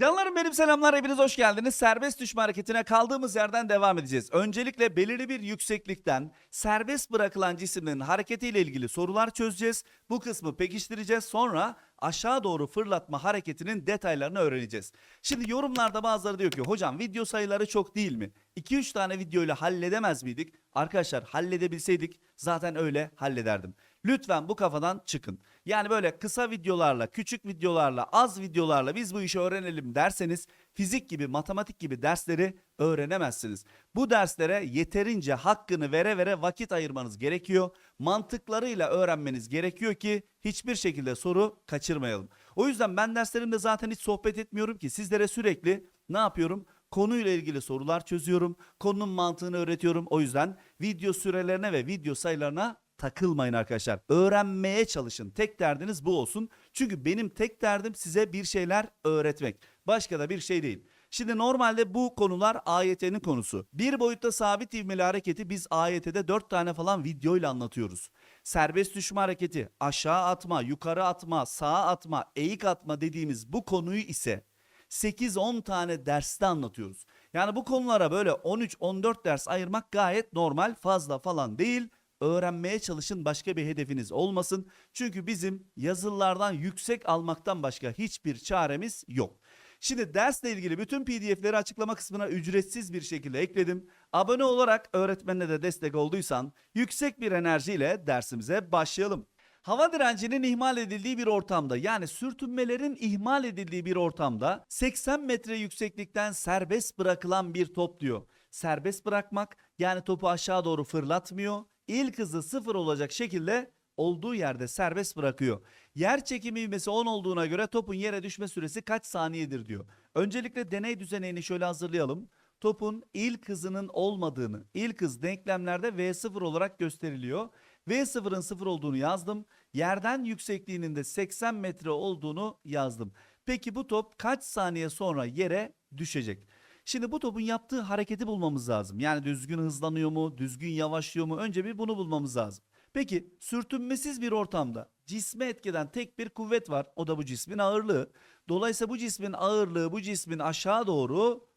Canlarım benim selamlar hepiniz hoş geldiniz. Serbest düşme hareketine kaldığımız yerden devam edeceğiz. Öncelikle belirli bir yükseklikten serbest bırakılan cisimlerin hareketiyle ilgili sorular çözeceğiz. Bu kısmı pekiştireceğiz. Sonra aşağı doğru fırlatma hareketinin detaylarını öğreneceğiz. Şimdi yorumlarda bazıları diyor ki hocam video sayıları çok değil mi? 2-3 tane videoyla halledemez miydik? Arkadaşlar halledebilseydik zaten öyle hallederdim. Lütfen bu kafadan çıkın. Yani böyle kısa videolarla, küçük videolarla, az videolarla biz bu işi öğrenelim derseniz fizik gibi, matematik gibi dersleri öğrenemezsiniz. Bu derslere yeterince hakkını vere vere vakit ayırmanız gerekiyor. Mantıklarıyla öğrenmeniz gerekiyor ki hiçbir şekilde soru kaçırmayalım. O yüzden ben derslerimde zaten hiç sohbet etmiyorum ki sizlere sürekli ne yapıyorum? Konuyla ilgili sorular çözüyorum. Konunun mantığını öğretiyorum. O yüzden video sürelerine ve video sayılarına takılmayın arkadaşlar. Öğrenmeye çalışın. Tek derdiniz bu olsun. Çünkü benim tek derdim size bir şeyler öğretmek. Başka da bir şey değil. Şimdi normalde bu konular AYT'nin konusu. Bir boyutta sabit ivmeli hareketi biz AYT'de 4 tane falan videoyla anlatıyoruz. Serbest düşme hareketi, aşağı atma, yukarı atma, sağa atma, eğik atma dediğimiz bu konuyu ise 8-10 tane derste anlatıyoruz. Yani bu konulara böyle 13-14 ders ayırmak gayet normal fazla falan değil. Öğrenmeye çalışın başka bir hedefiniz olmasın. Çünkü bizim yazılılardan yüksek almaktan başka hiçbir çaremiz yok. Şimdi dersle ilgili bütün pdf'leri açıklama kısmına ücretsiz bir şekilde ekledim. Abone olarak öğretmenine de destek olduysan yüksek bir enerjiyle dersimize başlayalım. Hava direncinin ihmal edildiği bir ortamda yani sürtünmelerin ihmal edildiği bir ortamda 80 metre yükseklikten serbest bırakılan bir top diyor. Serbest bırakmak yani topu aşağı doğru fırlatmıyor. İlk hızı sıfır olacak şekilde olduğu yerde serbest bırakıyor. Yer çekimi ivmesi 10 olduğuna göre topun yere düşme süresi kaç saniyedir diyor. Öncelikle deney düzenini şöyle hazırlayalım. Topun ilk hızının olmadığını, ilk hız denklemlerde V0 olarak gösteriliyor. V0'ın 0 olduğunu yazdım. Yerden yüksekliğinin de 80 metre olduğunu yazdım. Peki bu top kaç saniye sonra yere düşecek? Şimdi bu topun yaptığı hareketi bulmamız lazım. Yani düzgün hızlanıyor mu, düzgün yavaşlıyor mu? Önce bir bunu bulmamız lazım. Peki sürtünmesiz bir ortamda cisme etkeden tek bir kuvvet var. O da bu cismin ağırlığı. Dolayısıyla bu cismin ağırlığı bu cismin aşağı doğru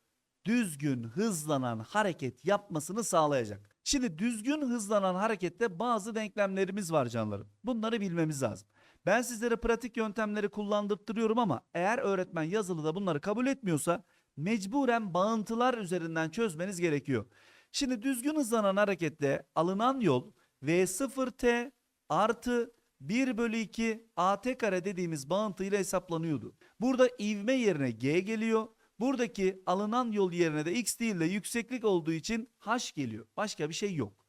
düzgün hızlanan hareket yapmasını sağlayacak. Şimdi düzgün hızlanan harekette bazı denklemlerimiz var canlarım. Bunları bilmemiz lazım. Ben sizlere pratik yöntemleri kullandırtırıyorum ama eğer öğretmen yazılıda bunları kabul etmiyorsa mecburen bağıntılar üzerinden çözmeniz gerekiyor. Şimdi düzgün hızlanan harekette alınan yol V0T artı 1 bölü 2 AT kare dediğimiz bağıntıyla hesaplanıyordu. Burada ivme yerine G geliyor. Buradaki alınan yol yerine de X değil de yükseklik olduğu için H geliyor. Başka bir şey yok.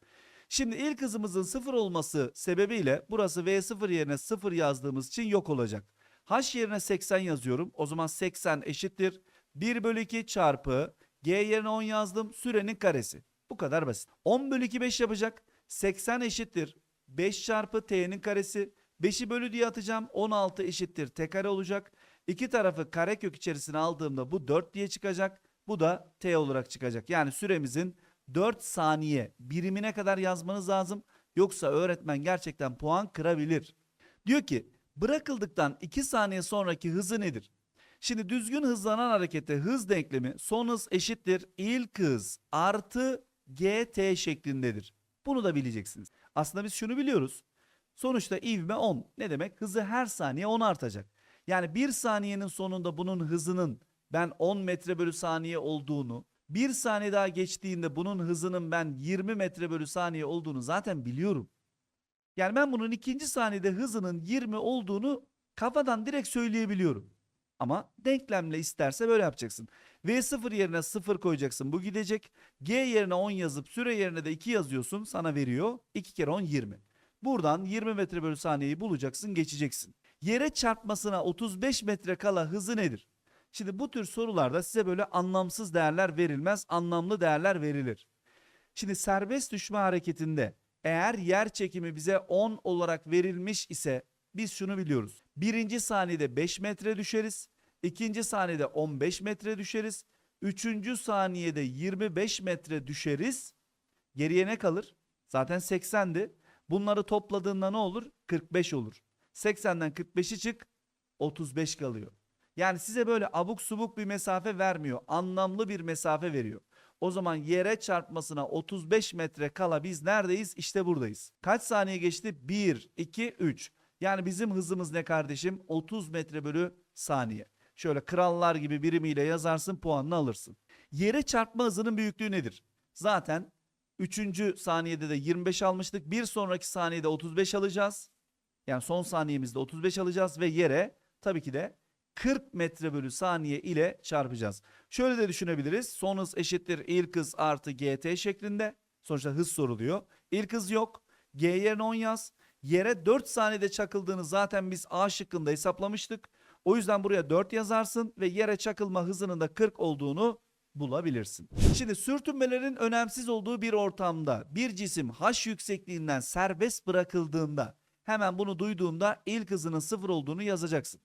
Şimdi ilk hızımızın 0 olması sebebiyle burası V0 yerine 0 yazdığımız için yok olacak. H yerine 80 yazıyorum. O zaman 80 eşittir. 1 bölü 2 çarpı G yerine 10 yazdım. Sürenin karesi. Bu kadar basit. 10 bölü 2 5 yapacak. 80 eşittir. 5 çarpı T'nin karesi. 5'i bölü diye atacağım. 16 eşittir. T kare olacak. İki tarafı karekök içerisine aldığımda bu 4 diye çıkacak. Bu da T olarak çıkacak. Yani süremizin 4 saniye birimine kadar yazmanız lazım. Yoksa öğretmen gerçekten puan kırabilir. Diyor ki bırakıldıktan 2 saniye sonraki hızı nedir? Şimdi düzgün hızlanan harekette hız denklemi son hız eşittir ilk hız artı gt şeklindedir. Bunu da bileceksiniz. Aslında biz şunu biliyoruz. Sonuçta ivme 10. Ne demek? Hızı her saniye 10 artacak. Yani bir saniyenin sonunda bunun hızının ben 10 metre bölü saniye olduğunu, bir saniye daha geçtiğinde bunun hızının ben 20 metre bölü saniye olduğunu zaten biliyorum. Yani ben bunun ikinci saniyede hızının 20 olduğunu kafadan direkt söyleyebiliyorum. Ama denklemle isterse böyle yapacaksın. V0 yerine 0 koyacaksın bu gidecek. G yerine 10 yazıp süre yerine de 2 yazıyorsun sana veriyor. 2 kere 10 20. Buradan 20 metre bölü saniyeyi bulacaksın geçeceksin. Yere çarpmasına 35 metre kala hızı nedir? Şimdi bu tür sorularda size böyle anlamsız değerler verilmez, anlamlı değerler verilir. Şimdi serbest düşme hareketinde eğer yer çekimi bize 10 olarak verilmiş ise biz şunu biliyoruz. Birinci saniyede 5 metre düşeriz. ikinci saniyede 15 metre düşeriz. Üçüncü saniyede 25 metre düşeriz. Geriye ne kalır? Zaten 80'di. Bunları topladığında ne olur? 45 olur. 80'den 45'i çık 35 kalıyor. Yani size böyle abuk subuk bir mesafe vermiyor. Anlamlı bir mesafe veriyor. O zaman yere çarpmasına 35 metre kala biz neredeyiz? İşte buradayız. Kaç saniye geçti? 1, 2, 3. Yani bizim hızımız ne kardeşim? 30 metre bölü saniye. Şöyle krallar gibi birimiyle yazarsın puanını alırsın. Yere çarpma hızının büyüklüğü nedir? Zaten 3. saniyede de 25 almıştık. Bir sonraki saniyede 35 alacağız. Yani son saniyemizde 35 alacağız ve yere tabii ki de 40 metre bölü saniye ile çarpacağız. Şöyle de düşünebiliriz. Son hız eşittir ilk hız artı gt şeklinde. Sonuçta hız soruluyor. İlk hız yok. G yerine 10 yaz. Yere 4 saniyede çakıldığını zaten biz A şıkkında hesaplamıştık. O yüzden buraya 4 yazarsın ve yere çakılma hızının da 40 olduğunu bulabilirsin. Şimdi sürtünmelerin önemsiz olduğu bir ortamda bir cisim h yüksekliğinden serbest bırakıldığında hemen bunu duyduğunda ilk hızının sıfır olduğunu yazacaksın.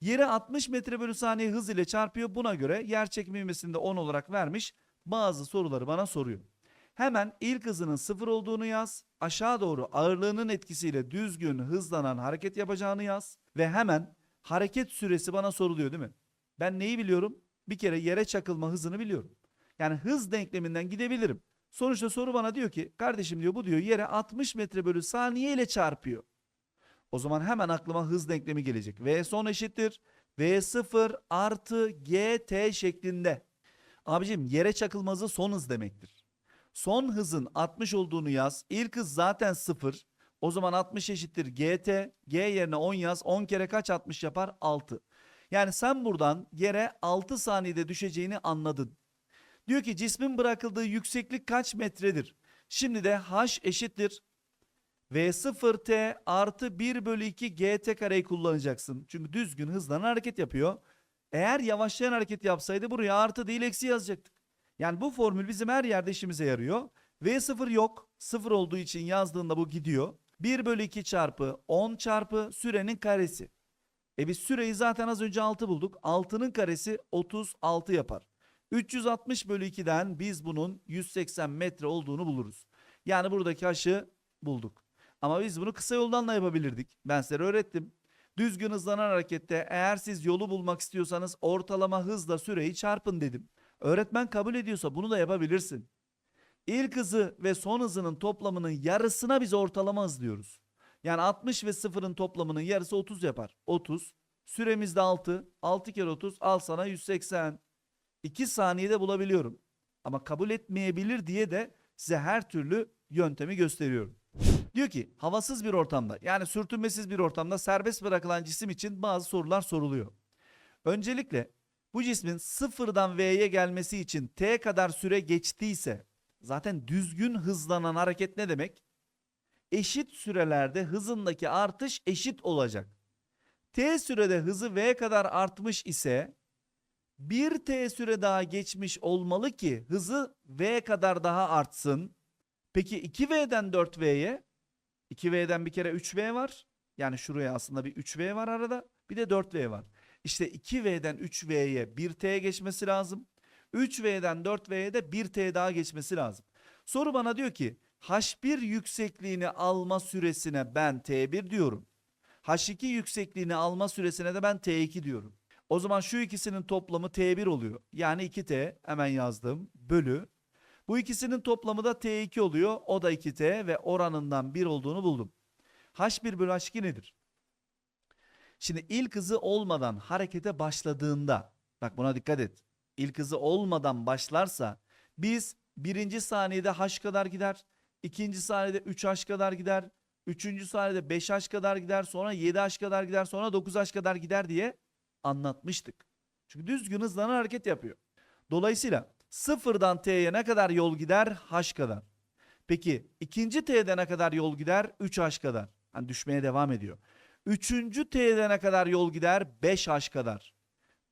Yere 60 metre bölü saniye hız ile çarpıyor. Buna göre yer çekimi ivmesini de 10 olarak vermiş. Bazı soruları bana soruyor. Hemen ilk hızının sıfır olduğunu yaz. Aşağı doğru ağırlığının etkisiyle düzgün hızlanan hareket yapacağını yaz. Ve hemen hareket süresi bana soruluyor değil mi? Ben neyi biliyorum? Bir kere yere çakılma hızını biliyorum. Yani hız denkleminden gidebilirim. Sonuçta soru bana diyor ki kardeşim diyor bu diyor yere 60 metre bölü saniye ile çarpıyor. O zaman hemen aklıma hız denklemi gelecek. V son eşittir. V0 artı GT şeklinde. Abicim yere çakılma hızı son hız demektir. Son hızın 60 olduğunu yaz. İlk hız zaten 0. O zaman 60 eşittir GT. G yerine 10 yaz. 10 kere kaç 60 yapar? 6. Yani sen buradan yere 6 saniyede düşeceğini anladın. Diyor ki cismin bırakıldığı yükseklik kaç metredir? Şimdi de h eşittir V0t artı 1 bölü 2 gt kareyi kullanacaksın. Çünkü düzgün hızlanan hareket yapıyor. Eğer yavaşlayan hareket yapsaydı buraya artı değil eksi yazacaktık. Yani bu formül bizim her yerde işimize yarıyor. V0 yok. 0 olduğu için yazdığında bu gidiyor. 1 bölü 2 çarpı 10 çarpı sürenin karesi. E biz süreyi zaten az önce 6 bulduk. 6'nın karesi 36 yapar. 360 bölü 2'den biz bunun 180 metre olduğunu buluruz. Yani buradaki aşı bulduk. Ama biz bunu kısa yoldan da yapabilirdik. Ben size öğrettim. Düzgün hızlanan harekette eğer siz yolu bulmak istiyorsanız ortalama hızla süreyi çarpın dedim. Öğretmen kabul ediyorsa bunu da yapabilirsin. İlk hızı ve son hızının toplamının yarısına biz ortalama hız diyoruz. Yani 60 ve 0'ın toplamının yarısı 30 yapar. 30. Süremiz de 6. 6 kere 30 al sana 180. 2 saniyede bulabiliyorum. Ama kabul etmeyebilir diye de size her türlü yöntemi gösteriyorum. Diyor ki havasız bir ortamda yani sürtünmesiz bir ortamda serbest bırakılan cisim için bazı sorular soruluyor. Öncelikle bu cismin sıfırdan V'ye gelmesi için T kadar süre geçtiyse zaten düzgün hızlanan hareket ne demek? Eşit sürelerde hızındaki artış eşit olacak. T sürede hızı V kadar artmış ise 1T süre daha geçmiş olmalı ki hızı V kadar daha artsın. Peki 2V'den 4V'ye 2V'den bir kere 3V var. Yani şuraya aslında bir 3V var arada. Bir de 4V var. İşte 2V'den 3V'ye 1T geçmesi lazım. 3V'den 4V'ye de 1T daha geçmesi lazım. Soru bana diyor ki H1 yüksekliğini alma süresine ben T1 diyorum. H2 yüksekliğini alma süresine de ben T2 diyorum. O zaman şu ikisinin toplamı T1 oluyor. Yani 2T hemen yazdım bölü. Bu ikisinin toplamı da T2 oluyor. O da 2T ve oranından 1 olduğunu buldum. H1 bölü H2 nedir? Şimdi ilk hızı olmadan harekete başladığında bak buna dikkat et. İlk hızı olmadan başlarsa biz birinci saniyede H kadar gider. ikinci saniyede 3H kadar gider. Üçüncü saniyede 5H kadar gider. Sonra 7H kadar gider. Sonra 9H kadar gider diye anlatmıştık. Çünkü düzgün hızlanan hareket yapıyor. Dolayısıyla sıfırdan T'ye ne kadar yol gider? H kadar. Peki ikinci T'de ne kadar yol gider? 3H kadar. Hani düşmeye devam ediyor. Üçüncü T'de kadar yol gider? 5H kadar.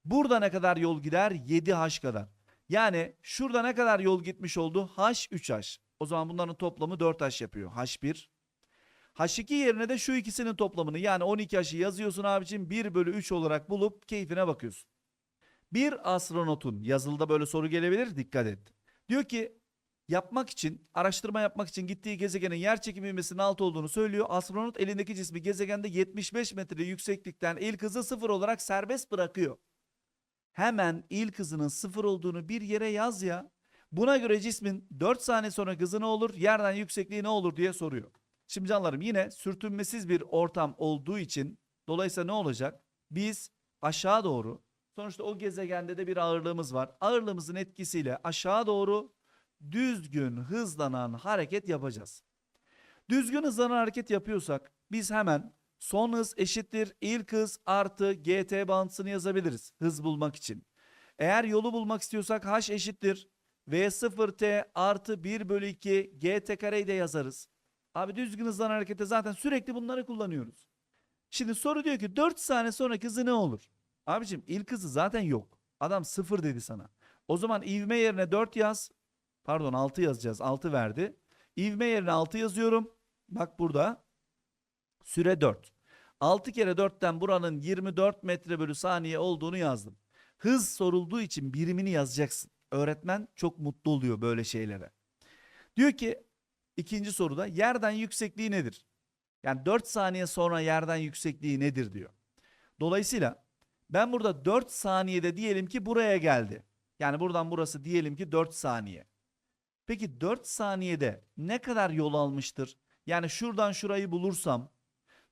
Burada ne kadar yol gider? 7H kadar. Yani şurada ne kadar yol gitmiş oldu? H 3H. O zaman bunların toplamı 4H yapıyor. H1. H2 yerine de şu ikisinin toplamını yani 12H'ı yazıyorsun abicim 1 bölü 3 olarak bulup keyfine bakıyorsun. Bir astronotun yazılıda böyle soru gelebilir dikkat et. Diyor ki yapmak için araştırma yapmak için gittiği gezegenin yer çekimi ivmesinin altı olduğunu söylüyor. Astronot elindeki cismi gezegende 75 metre yükseklikten ilk hızı sıfır olarak serbest bırakıyor. Hemen ilk hızının sıfır olduğunu bir yere yaz ya. Buna göre cismin 4 saniye sonra hızı ne olur, yerden yüksekliği ne olur diye soruyor. Şimdi canlarım yine sürtünmesiz bir ortam olduğu için dolayısıyla ne olacak? Biz aşağı doğru sonuçta o gezegende de bir ağırlığımız var. Ağırlığımızın etkisiyle aşağı doğru düzgün hızlanan hareket yapacağız. Düzgün hızlanan hareket yapıyorsak biz hemen son hız eşittir ilk hız artı gt bağıntısını yazabiliriz hız bulmak için. Eğer yolu bulmak istiyorsak h eşittir v0t artı 1 bölü 2 gt kareyi de yazarız. Abi düzgün hızlanan harekette zaten sürekli bunları kullanıyoruz. Şimdi soru diyor ki 4 saniye sonraki hızı ne olur? Abicim ilk hızı zaten yok. Adam 0 dedi sana. O zaman ivme yerine 4 yaz. Pardon 6 yazacağız. 6 verdi. İvme yerine 6 yazıyorum. Bak burada. Süre 4. 6 kere 4'ten buranın 24 metre bölü saniye olduğunu yazdım. Hız sorulduğu için birimini yazacaksın. Öğretmen çok mutlu oluyor böyle şeylere. Diyor ki ikinci soruda yerden yüksekliği nedir? Yani 4 saniye sonra yerden yüksekliği nedir diyor. Dolayısıyla ben burada 4 saniyede diyelim ki buraya geldi. Yani buradan burası diyelim ki 4 saniye. Peki 4 saniyede ne kadar yol almıştır? Yani şuradan şurayı bulursam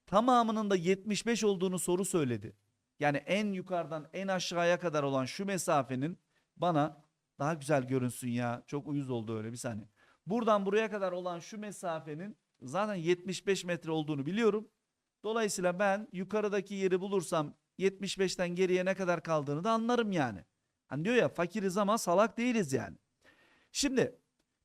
tamamının da 75 olduğunu soru söyledi. Yani en yukarıdan en aşağıya kadar olan şu mesafenin bana daha güzel görünsün ya. Çok uyuz oldu öyle bir saniye. Buradan buraya kadar olan şu mesafenin zaten 75 metre olduğunu biliyorum. Dolayısıyla ben yukarıdaki yeri bulursam 75'ten geriye ne kadar kaldığını da anlarım yani. Hani diyor ya fakiriz ama salak değiliz yani. Şimdi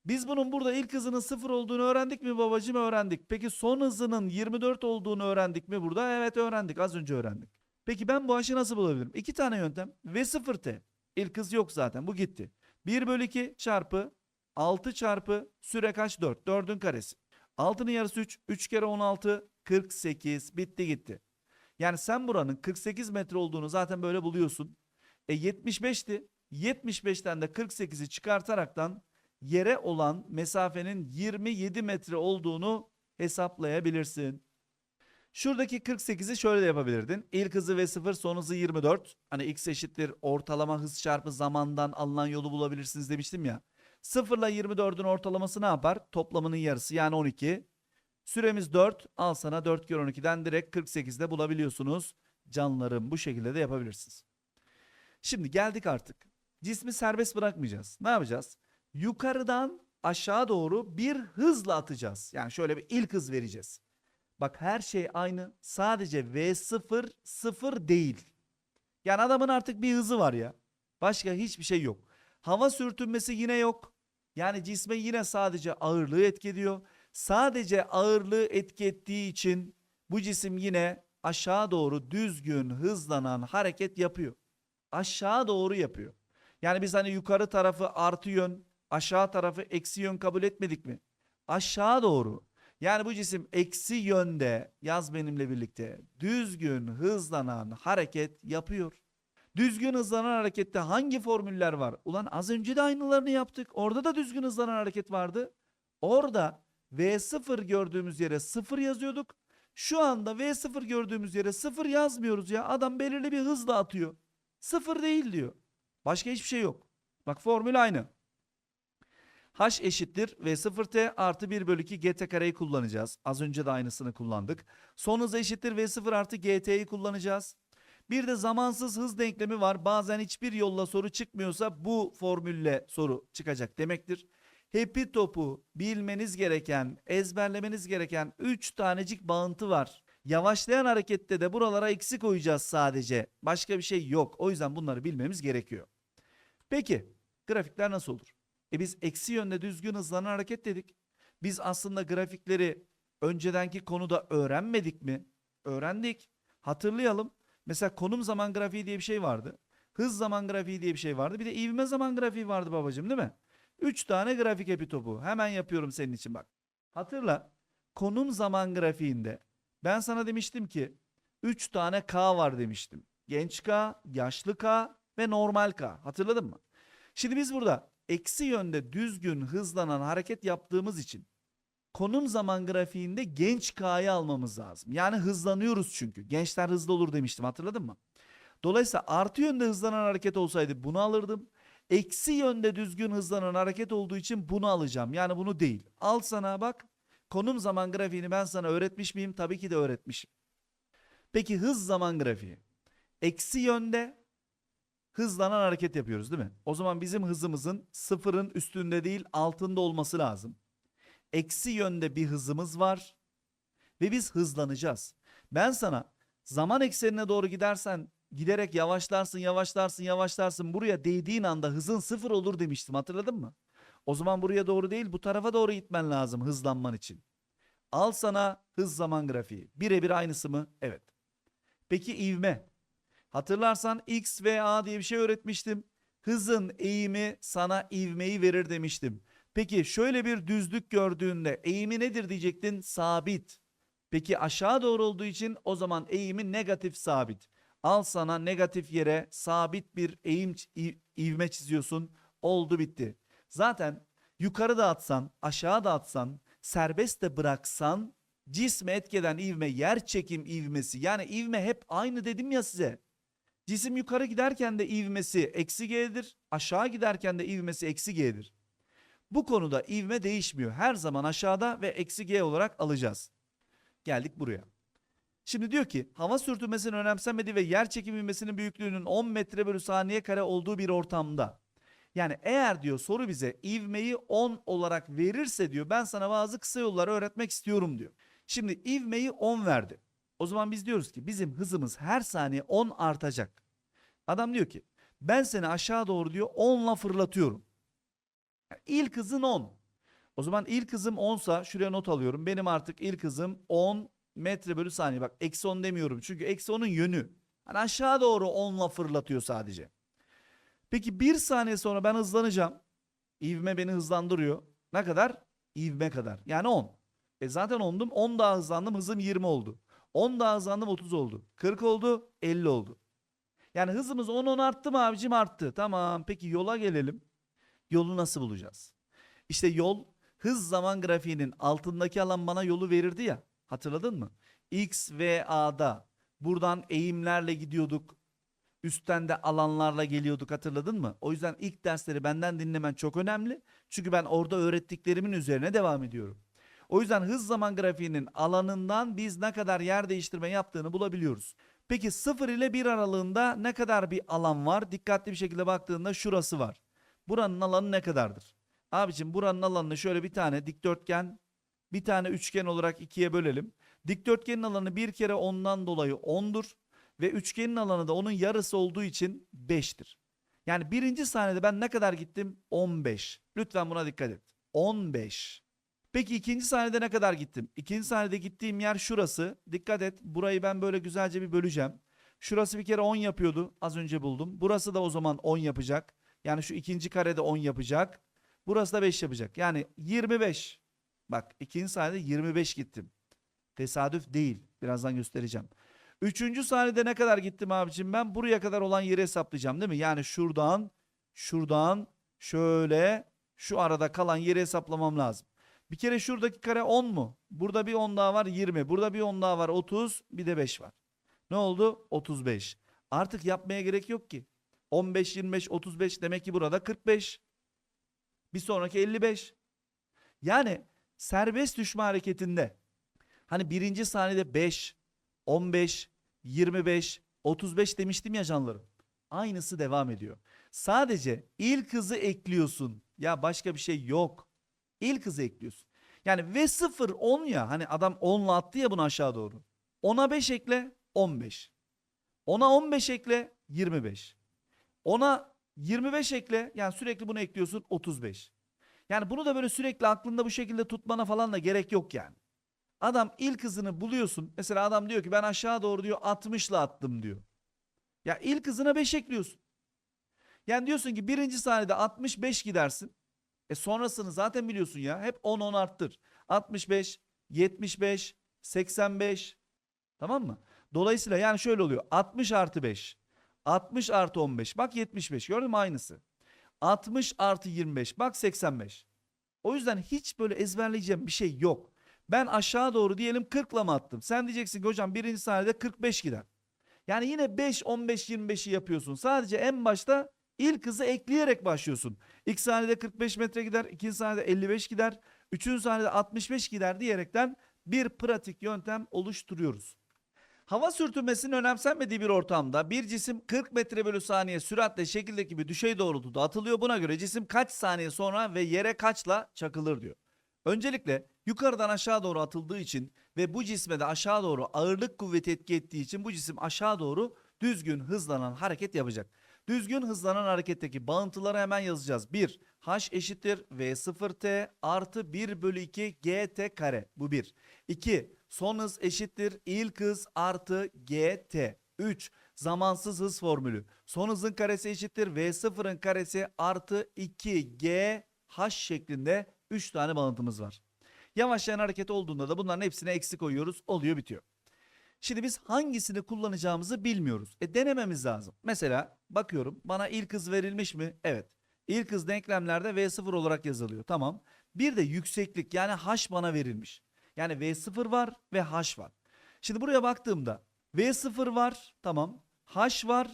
biz bunun burada ilk hızının sıfır olduğunu öğrendik mi babacığım? Öğrendik. Peki son hızının 24 olduğunu öğrendik mi burada? Evet öğrendik. Az önce öğrendik. Peki ben bu aşı nasıl bulabilirim? İki tane yöntem. V sıfır T. İlk hız yok zaten. Bu gitti. 1 bölü 2 çarpı 6 çarpı süre kaç? 4. 4'ün karesi. 6'nın yarısı 3. 3 kere 16 48. Bitti gitti. Yani sen buranın 48 metre olduğunu zaten böyle buluyorsun. E 75'ti. 75'ten de 48'i çıkartaraktan yere olan mesafenin 27 metre olduğunu hesaplayabilirsin. Şuradaki 48'i şöyle de yapabilirdin. İlk hızı ve 0 son hızı 24. Hani x eşittir ortalama hız çarpı zamandan alınan yolu bulabilirsiniz demiştim ya. 0 ile 24'ün ortalaması ne yapar? Toplamının yarısı yani 12. Süremiz 4. Al sana 4 kere 12'den direkt 48'de bulabiliyorsunuz. Canlarım bu şekilde de yapabilirsiniz. Şimdi geldik artık. Cismi serbest bırakmayacağız. Ne yapacağız? Yukarıdan aşağı doğru bir hızla atacağız. Yani şöyle bir ilk hız vereceğiz. Bak her şey aynı. Sadece V0 0 değil. Yani adamın artık bir hızı var ya. Başka hiçbir şey yok. Hava sürtünmesi yine yok. Yani cisme yine sadece ağırlığı etki ediyor. Sadece ağırlığı etki ettiği için bu cisim yine aşağı doğru düzgün hızlanan hareket yapıyor. Aşağı doğru yapıyor. Yani biz hani yukarı tarafı artı yön, aşağı tarafı eksi yön kabul etmedik mi? Aşağı doğru. Yani bu cisim eksi yönde yaz benimle birlikte düzgün hızlanan hareket yapıyor. Düzgün hızlanan harekette hangi formüller var? Ulan az önce de aynılarını yaptık. Orada da düzgün hızlanan hareket vardı. Orada V0 gördüğümüz yere 0 yazıyorduk. Şu anda V0 gördüğümüz yere 0 yazmıyoruz ya. Adam belirli bir hızla atıyor. 0 değil diyor. Başka hiçbir şey yok. Bak formül aynı. H eşittir V0T artı 1 bölü 2 GT kareyi kullanacağız. Az önce de aynısını kullandık. Son hız eşittir V0 artı GT'yi kullanacağız. Bir de zamansız hız denklemi var. Bazen hiçbir yolla soru çıkmıyorsa bu formülle soru çıkacak demektir. Hepi topu bilmeniz gereken, ezberlemeniz gereken 3 tanecik bağıntı var. Yavaşlayan harekette de buralara eksi koyacağız sadece. Başka bir şey yok. O yüzden bunları bilmemiz gerekiyor. Peki grafikler nasıl olur? E biz eksi yönde düzgün hızlanan hareket dedik. Biz aslında grafikleri öncedenki konuda öğrenmedik mi? Öğrendik. Hatırlayalım. Mesela konum zaman grafiği diye bir şey vardı. Hız zaman grafiği diye bir şey vardı. Bir de ivme zaman grafiği vardı babacığım değil mi? Üç tane grafik epitopu. Hemen yapıyorum senin için bak. Hatırla. Konum zaman grafiğinde ben sana demiştim ki 3 tane K var demiştim. Genç K, yaşlı K ve normal K. Hatırladın mı? Şimdi biz burada eksi yönde düzgün hızlanan hareket yaptığımız için konum zaman grafiğinde genç K'yı almamız lazım. Yani hızlanıyoruz çünkü. Gençler hızlı olur demiştim hatırladın mı? Dolayısıyla artı yönde hızlanan hareket olsaydı bunu alırdım. Eksi yönde düzgün hızlanan hareket olduğu için bunu alacağım. Yani bunu değil. Al sana bak. Konum zaman grafiğini ben sana öğretmiş miyim? Tabii ki de öğretmişim. Peki hız zaman grafiği. Eksi yönde hızlanan hareket yapıyoruz değil mi? O zaman bizim hızımızın sıfırın üstünde değil altında olması lazım. Eksi yönde bir hızımız var ve biz hızlanacağız. Ben sana zaman eksenine doğru gidersen giderek yavaşlarsın yavaşlarsın yavaşlarsın buraya değdiğin anda hızın sıfır olur demiştim hatırladın mı? O zaman buraya doğru değil bu tarafa doğru gitmen lazım hızlanman için. Al sana hız zaman grafiği. Birebir aynısı mı? Evet. Peki ivme. Hatırlarsan x ve a diye bir şey öğretmiştim. Hızın eğimi sana ivmeyi verir demiştim. Peki şöyle bir düzlük gördüğünde eğimi nedir diyecektin? Sabit. Peki aşağı doğru olduğu için o zaman eğimi negatif sabit. Al sana negatif yere sabit bir eğim ivme çiziyorsun. Oldu bitti. Zaten yukarı da atsan, aşağı da atsan, serbest de bıraksan cisme etkeden ivme yer çekim ivmesi. Yani ivme hep aynı dedim ya size. Cisim yukarı giderken de ivmesi eksi g'dir. Aşağı giderken de ivmesi eksi g'dir. Bu konuda ivme değişmiyor. Her zaman aşağıda ve eksi g olarak alacağız. Geldik buraya. Şimdi diyor ki hava sürtünmesinin önemsenmediği ve yer çekim ivmesinin büyüklüğünün 10 metre bölü saniye kare olduğu bir ortamda. Yani eğer diyor soru bize ivmeyi 10 olarak verirse diyor ben sana bazı kısa yolları öğretmek istiyorum diyor. Şimdi ivmeyi 10 verdi. O zaman biz diyoruz ki bizim hızımız her saniye 10 artacak. Adam diyor ki ben seni aşağı doğru diyor 10'la fırlatıyorum. Yani ilk hızın 10. O zaman ilk hızım 10 sa şuraya not alıyorum. Benim artık ilk hızım 10 metre bölü saniye. Bak eksi 10 demiyorum çünkü eksi 10'un yönü. Hani aşağı doğru 10'la fırlatıyor sadece. Peki bir saniye sonra ben hızlanacağım. İvme beni hızlandırıyor. Ne kadar? İvme kadar. Yani 10. E zaten 10'dum. 10 daha hızlandım. Hızım 20 oldu. 10 daha hızlandım 30 oldu. 40 oldu 50 oldu. Yani hızımız 10 10 arttı mı abicim arttı. Tamam peki yola gelelim. Yolu nasıl bulacağız? İşte yol hız zaman grafiğinin altındaki alan bana yolu verirdi ya. Hatırladın mı? X ve A'da buradan eğimlerle gidiyorduk. Üstten de alanlarla geliyorduk hatırladın mı? O yüzden ilk dersleri benden dinlemen çok önemli. Çünkü ben orada öğrettiklerimin üzerine devam ediyorum. O yüzden hız zaman grafiğinin alanından biz ne kadar yer değiştirme yaptığını bulabiliyoruz. Peki 0 ile 1 aralığında ne kadar bir alan var? Dikkatli bir şekilde baktığında şurası var. Buranın alanı ne kadardır? Abicim buranın alanını şöyle bir tane dikdörtgen, bir tane üçgen olarak ikiye bölelim. Dikdörtgenin alanı bir kere 10'dan dolayı 10'dur. Ve üçgenin alanı da onun yarısı olduğu için 5'tir. Yani birinci saniyede ben ne kadar gittim? 15. Lütfen buna dikkat et. 15. Peki ikinci saniyede ne kadar gittim? İkinci saniyede gittiğim yer şurası. Dikkat et. Burayı ben böyle güzelce bir böleceğim. Şurası bir kere 10 yapıyordu. Az önce buldum. Burası da o zaman 10 yapacak. Yani şu ikinci karede 10 yapacak. Burası da 5 yapacak. Yani 25. Bak ikinci saniyede 25 gittim. Tesadüf değil. Birazdan göstereceğim. Üçüncü saniyede ne kadar gittim abicim ben? Buraya kadar olan yeri hesaplayacağım değil mi? Yani şuradan, şuradan, şöyle, şu arada kalan yeri hesaplamam lazım. Bir kere şuradaki kare 10 mu? Burada bir 10 daha var 20. Burada bir 10 daha var 30. Bir de 5 var. Ne oldu? 35. Artık yapmaya gerek yok ki. 15, 25, 35 demek ki burada 45. Bir sonraki 55. Yani serbest düşme hareketinde hani birinci saniyede 5, 15, 25, 35 demiştim ya canlarım. Aynısı devam ediyor. Sadece ilk hızı ekliyorsun. Ya başka bir şey yok. İlk hızı ekliyorsun. Yani V0 10 ya hani adam 10'la attı ya bunu aşağı doğru. 10'a 5 ekle 15. 10'a 15 ekle 25. 10'a 25 ekle yani sürekli bunu ekliyorsun 35. Yani bunu da böyle sürekli aklında bu şekilde tutmana falan da gerek yok yani. Adam ilk hızını buluyorsun. Mesela adam diyor ki ben aşağı doğru diyor 60'la attım diyor. Ya ilk hızına 5 ekliyorsun. Yani diyorsun ki birinci saniyede 65 gidersin. E sonrasını zaten biliyorsun ya. Hep 10 10 arttır. 65, 75, 85. Tamam mı? Dolayısıyla yani şöyle oluyor. 60 artı 5. 60 artı 15. Bak 75. Gördün mü aynısı. 60 artı 25. Bak 85. O yüzden hiç böyle ezberleyeceğim bir şey yok. Ben aşağı doğru diyelim 40'la mı attım? Sen diyeceksin ki hocam birinci saniyede 45 gider. Yani yine 5, 15, 25'i yapıyorsun. Sadece en başta ilk hızı ekleyerek başlıyorsun. İlk saniyede 45 metre gider, ikinci saniyede 55 gider, üçüncü saniyede 65 gider diyerekten bir pratik yöntem oluşturuyoruz. Hava sürtünmesinin önemsenmediği bir ortamda bir cisim 40 metre bölü saniye süratle şekildeki gibi düşey doğrultuda atılıyor. Buna göre cisim kaç saniye sonra ve yere kaçla çakılır diyor. Öncelikle yukarıdan aşağı doğru atıldığı için ve bu cisme de aşağı doğru ağırlık kuvveti etki ettiği için bu cisim aşağı doğru düzgün hızlanan hareket yapacak. Düzgün hızlanan hareketteki bağıntıları hemen yazacağız. 1. H eşittir V0T artı 1 bölü 2 GT kare. Bu 1. 2. Son hız eşittir ilk hız artı GT. 3. Zamansız hız formülü. Son hızın karesi eşittir V0'ın karesi artı 2G H şeklinde 3 tane bağıntımız var. Yavaşlayan hareket olduğunda da bunların hepsine eksi koyuyoruz. Oluyor bitiyor. Şimdi biz hangisini kullanacağımızı bilmiyoruz. E denememiz lazım. Mesela bakıyorum bana ilk hız verilmiş mi? Evet. İlk hız denklemlerde V0 olarak yazılıyor. Tamam. Bir de yükseklik yani H bana verilmiş. Yani V0 var ve H var. Şimdi buraya baktığımda V0 var tamam. H var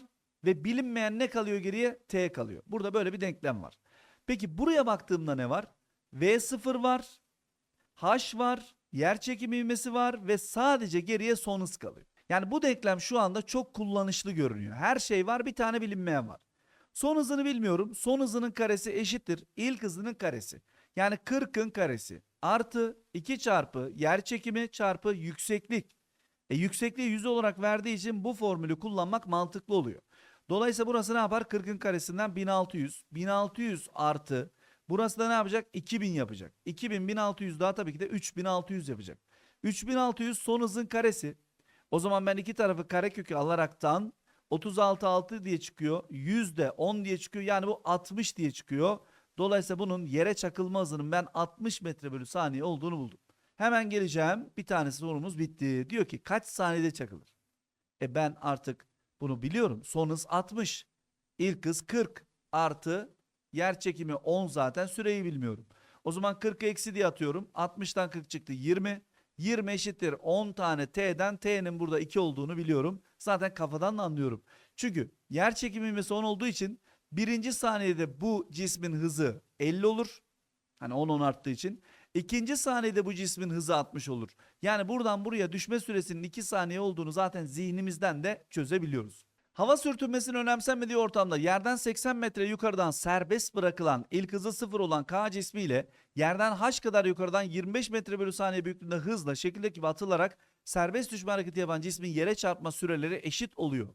ve bilinmeyen ne kalıyor geriye? T kalıyor. Burada böyle bir denklem var. Peki buraya baktığımda ne var? V0 var. H var. Yer çekimi ivmesi var ve sadece geriye son hız kalıyor. Yani bu denklem şu anda çok kullanışlı görünüyor. Her şey var bir tane bilinmeyen var. Son hızını bilmiyorum. Son hızının karesi eşittir ilk hızının karesi. Yani 40'ın karesi artı 2 çarpı yer çekimi çarpı yükseklik. E yüksekliği 100 olarak verdiği için bu formülü kullanmak mantıklı oluyor. Dolayısıyla burası ne yapar? 40'ın karesinden 1600. 1600 artı burası da ne yapacak? 2000 yapacak. 2000 1600 daha tabii ki de 3600 yapacak. 3600 son hızın karesi. O zaman ben iki tarafı karekökü alaraktan 36 6 diye çıkıyor. 100 de 10 diye çıkıyor. Yani bu 60 diye çıkıyor. Dolayısıyla bunun yere çakılma hızının ben 60 metre bölü saniye olduğunu buldum. Hemen geleceğim. Bir tanesi sorumuz bitti. Diyor ki kaç saniyede çakılır? E ben artık bunu biliyorum. Son hız 60. İlk hız 40 artı yer çekimi 10 zaten süreyi bilmiyorum. O zaman 40'ı eksi diye atıyorum. 60'tan 40 çıktı 20. 20 eşittir 10 tane t'den t'nin burada 2 olduğunu biliyorum. Zaten kafadan da anlıyorum. Çünkü yer çekimi ivmesi 10 olduğu için birinci saniyede bu cismin hızı 50 olur. Hani 10-10 arttığı için. İkinci saniyede bu cismin hızı 60 olur. Yani buradan buraya düşme süresinin 2 saniye olduğunu zaten zihnimizden de çözebiliyoruz. Hava sürtünmesinin önemsenmediği ortamda yerden 80 metre yukarıdan serbest bırakılan ilk hızı sıfır olan K cismiyle yerden H kadar yukarıdan 25 metre bölü saniye büyüklüğünde hızla şekildeki gibi atılarak serbest düşme hareketi yapan cismin yere çarpma süreleri eşit oluyor.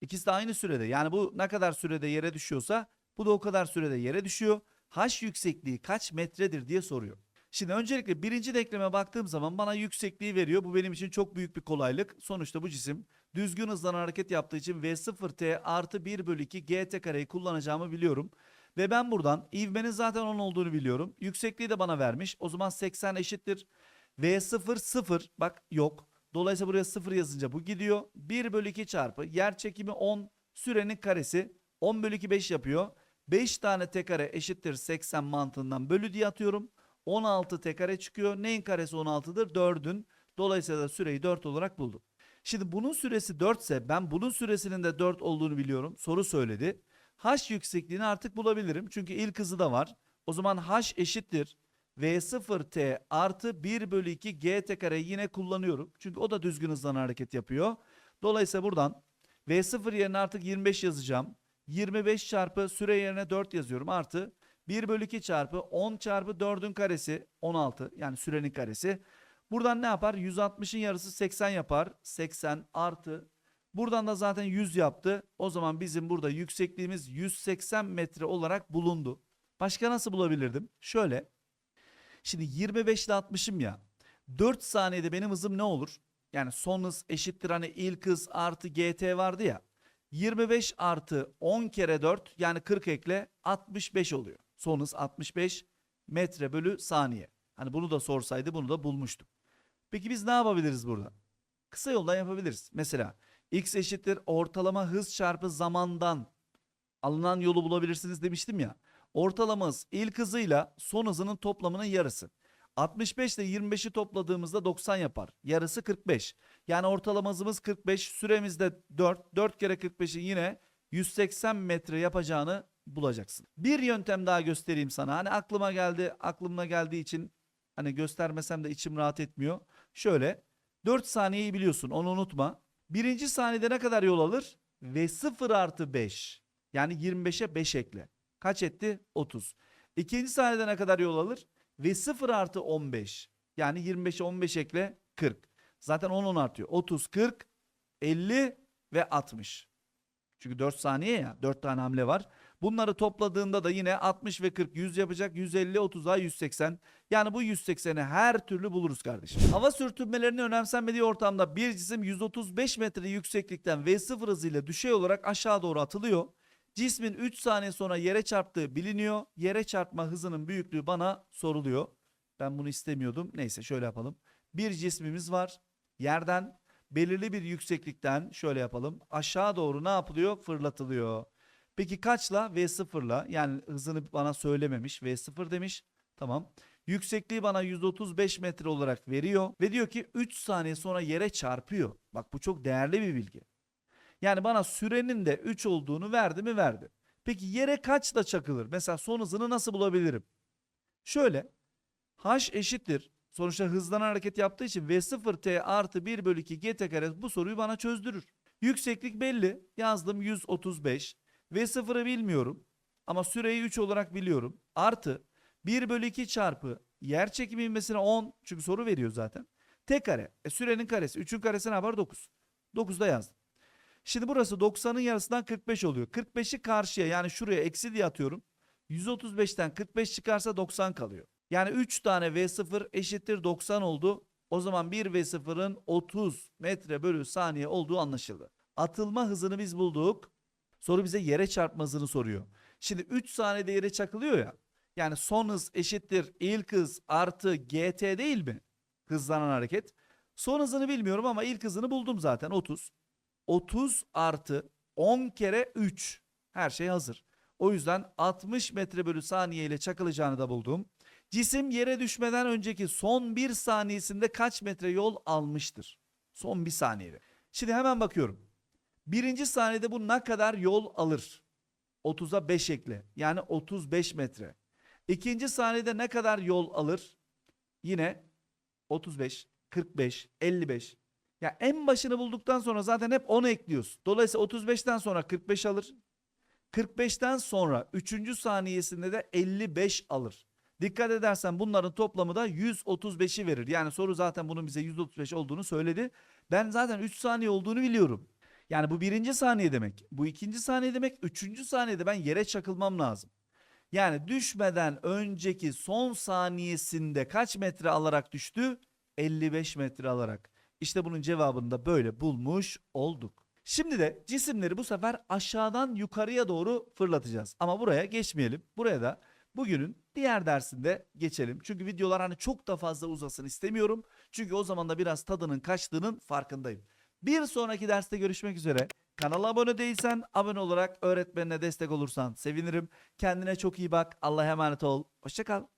İkisi de aynı sürede. Yani bu ne kadar sürede yere düşüyorsa bu da o kadar sürede yere düşüyor. H yüksekliği kaç metredir diye soruyor. Şimdi öncelikle birinci denkleme baktığım zaman bana yüksekliği veriyor. Bu benim için çok büyük bir kolaylık. Sonuçta bu cisim düzgün hızlanan hareket yaptığı için V0T artı 1 bölü 2 GT kareyi kullanacağımı biliyorum. Ve ben buradan ivmenin zaten 10 olduğunu biliyorum. Yüksekliği de bana vermiş. O zaman 80 eşittir. V0 0 bak yok. Dolayısıyla buraya 0 yazınca bu gidiyor. 1 bölü 2 çarpı yer çekimi 10 sürenin karesi 10 bölü 2 5 yapıyor. 5 tane t kare eşittir 80 mantığından bölü diye atıyorum. 16 t kare çıkıyor. Neyin karesi 16'dır? 4'ün. Dolayısıyla süreyi 4 olarak buldum. Şimdi bunun süresi 4 ise ben bunun süresinin de 4 olduğunu biliyorum. Soru söyledi. H yüksekliğini artık bulabilirim. Çünkü ilk hızı da var. O zaman H eşittir. V0T artı 1 bölü 2 GT kareyi yine kullanıyorum. Çünkü o da düzgün hızlanan hareket yapıyor. Dolayısıyla buradan V0 yerine artık 25 yazacağım. 25 çarpı süre yerine 4 yazıyorum. Artı 1 bölü 2 çarpı 10 çarpı 4'ün karesi 16 yani sürenin karesi. Buradan ne yapar? 160'ın yarısı 80 yapar. 80 artı. Buradan da zaten 100 yaptı. O zaman bizim burada yüksekliğimiz 180 metre olarak bulundu. Başka nasıl bulabilirdim? Şöyle. Şimdi 25 ile 60'ım ya. 4 saniyede benim hızım ne olur? Yani son hız eşittir hani ilk hız artı GT vardı ya. 25 artı 10 kere 4 yani 40 ekle 65 oluyor. Son hız 65 metre bölü saniye. Hani bunu da sorsaydı bunu da bulmuştuk. Peki biz ne yapabiliriz burada? Kısa yoldan yapabiliriz. Mesela x eşittir ortalama hız çarpı zamandan alınan yolu bulabilirsiniz demiştim ya. Ortalama hız ilk hızıyla son hızının toplamının yarısı. 65 ile 25'i topladığımızda 90 yapar. Yarısı 45. Yani ortalamamız 45. Süremiz de 4. 4 kere 45'in yine 180 metre yapacağını bulacaksın. Bir yöntem daha göstereyim sana. Hani aklıma geldi, aklımda geldiği için hani göstermesem de içim rahat etmiyor. Şöyle 4 saniyeyi biliyorsun onu unutma. Birinci saniyede ne kadar yol alır? Ve 0 artı 5. Yani 25'e 5 ekle. Kaç etti? 30. İkinci saniyede ne kadar yol alır? Ve 0 artı 15. Yani 25'e 15 ekle 40. Zaten 10 10 artıyor. 30, 40, 50 ve 60. Çünkü 4 saniye ya 4 tane hamle var. Bunları topladığında da yine 60 ve 40 100 yapacak. 150 30'a 180. Yani bu 180'i her türlü buluruz kardeşim. Hava sürtünmelerinin önemsenmediği ortamda bir cisim 135 metre yükseklikten V0 hızıyla düşey olarak aşağı doğru atılıyor. Cismin 3 saniye sonra yere çarptığı biliniyor. Yere çarpma hızının büyüklüğü bana soruluyor. Ben bunu istemiyordum. Neyse şöyle yapalım. Bir cismimiz var. Yerden belirli bir yükseklikten şöyle yapalım. Aşağı doğru ne yapılıyor? Fırlatılıyor. Peki kaçla? V0'la. Yani hızını bana söylememiş. V0 demiş. Tamam. Yüksekliği bana 135 metre olarak veriyor. Ve diyor ki 3 saniye sonra yere çarpıyor. Bak bu çok değerli bir bilgi. Yani bana sürenin de 3 olduğunu verdi mi verdi. Peki yere kaçla çakılır? Mesela son hızını nasıl bulabilirim? Şöyle. H eşittir. Sonuçta hızlanan hareket yaptığı için V0T artı 1 bölü 2 GT kare bu soruyu bana çözdürür. Yükseklik belli. Yazdım 135. V0'ı bilmiyorum. Ama süreyi 3 olarak biliyorum. Artı 1 bölü 2 çarpı yer çekimi ivmesine 10. Çünkü soru veriyor zaten. T kare. E, sürenin karesi. 3'ün karesi ne yapar? 9. 9'da yazdım. Şimdi burası 90'ın yarısından 45 oluyor. 45'i karşıya yani şuraya eksi diye atıyorum. 135'ten 45 çıkarsa 90 kalıyor. Yani 3 tane V0 eşittir 90 oldu. O zaman 1 V0'ın 30 metre bölü saniye olduğu anlaşıldı. Atılma hızını biz bulduk. Soru bize yere çarpma hızını soruyor. Şimdi 3 saniyede yere çakılıyor ya. Yani son hız eşittir ilk hız artı GT değil mi? Hızlanan hareket. Son hızını bilmiyorum ama ilk hızını buldum zaten 30. 30 artı 10 kere 3. Her şey hazır. O yüzden 60 metre bölü saniye ile çakılacağını da buldum. Cisim yere düşmeden önceki son bir saniyesinde kaç metre yol almıştır? Son bir saniyede. Şimdi hemen bakıyorum. Birinci saniyede bu ne kadar yol alır? 30'a 5 ekle. Yani 35 metre. İkinci saniyede ne kadar yol alır? Yine 35, 45, 55. Ya en başını bulduktan sonra zaten hep 10 ekliyoruz. Dolayısıyla 35'ten sonra 45 alır. 45'ten sonra 3. saniyesinde de 55 alır. Dikkat edersen bunların toplamı da 135'i verir. Yani soru zaten bunun bize 135 olduğunu söyledi. Ben zaten 3 saniye olduğunu biliyorum. Yani bu birinci saniye demek. Bu ikinci saniye demek. Üçüncü saniyede ben yere çakılmam lazım. Yani düşmeden önceki son saniyesinde kaç metre alarak düştü? 55 metre alarak. İşte bunun cevabını da böyle bulmuş olduk. Şimdi de cisimleri bu sefer aşağıdan yukarıya doğru fırlatacağız. Ama buraya geçmeyelim. Buraya da bugünün diğer dersinde geçelim. Çünkü videolar hani çok da fazla uzasın istemiyorum. Çünkü o zaman da biraz tadının kaçtığının farkındayım. Bir sonraki derste görüşmek üzere. Kanala abone değilsen abone olarak öğretmenine destek olursan sevinirim. Kendine çok iyi bak. Allah'a emanet ol. Hoşçakal.